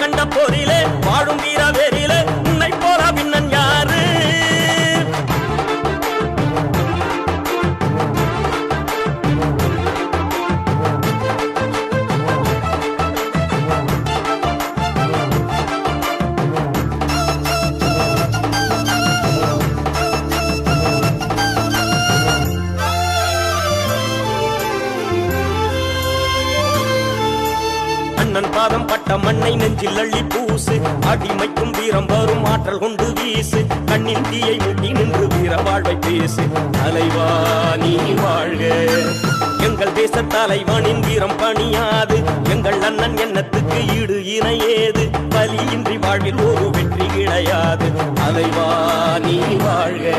கண்ட போரி அண்ணன் பாதம் பட்ட மண்ணை நெஞ்சில் அள்ளி பூசு. அடிமைக்கும் வீரம் வரும் ஆற்றல் கொண்டு வீசு. கண்ணின் தீயை முட்டி நின்று வீர வாழ்வை பேசு. தலைவா நீ வாழ்க. எங்கள் தேச தலைவனின் வீரம் பணியாது. எங்கள் அண்ணன் எண்ணத்துக்கு ஈடு இணையேது. பலியின்றி வாழ்வில் ஒரு வெற்றி கிடையாது. தலைவா நீ வாழ்க.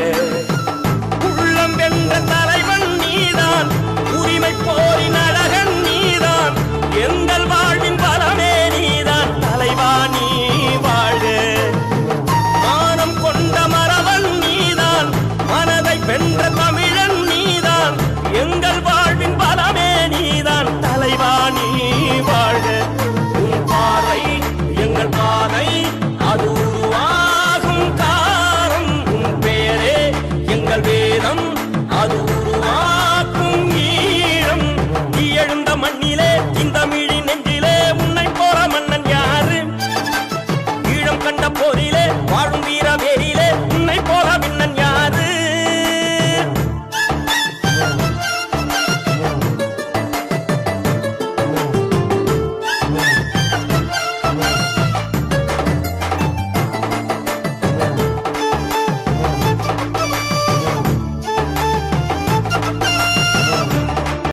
también.